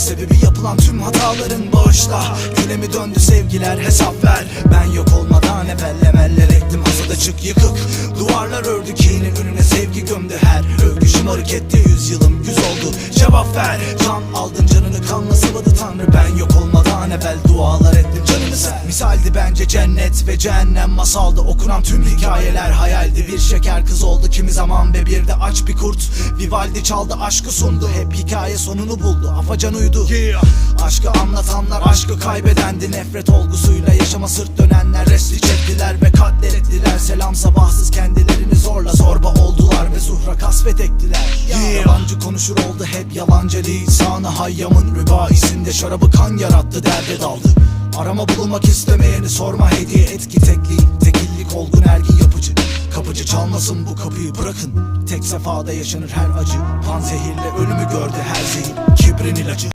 Kendi sebebi yapılan tüm hataların bağışla. Güne döndü sevgiler? Hesap ver. Ben yok olmadan evvel emeller ektim. Hasada çık yıkık. Duvarlar ördü kinin önüne sevgi gömdü. Her Övgü şımarık etti yüzyılım yüz oldu. Cevap ver. Can aldın canını kanla sıvadı tanrı? Ben yok olmadan evvel dualar ettim sen Misaldi bence cennet ve cehennem. Masaldı Okunan tüm hikayeler hayaldi. Bir şeker kız oldu kimi zaman ve bir de aç bir kurt. Vivaldi çaldı aşkı sundu. Hep hikaye sonunu buldu. Afacan uydu Aşkı anlatanlar aşkı kaybedendi. Nefret olgusuyla yaşama sırt dönenler. Resti çektiler ve katlettiler Selam sabahsız kendilerini zorla zorba oldular Ve zuhra kasvet ektiler. Yalancı konuşur oldu hep yalancı lisanı Hayyamın rübaisinde şarabı kan yarattı derde daldı Arama bulmak istemeyeni sorma hediye et ki tekliğin. Tekillik olgun ergin yapıcı. Kapıcı çalmasın bu kapıyı bırakın. Tek sefada yaşanır her acı. Pan zehirle ölümü gördü her zehir Kibrin ilacı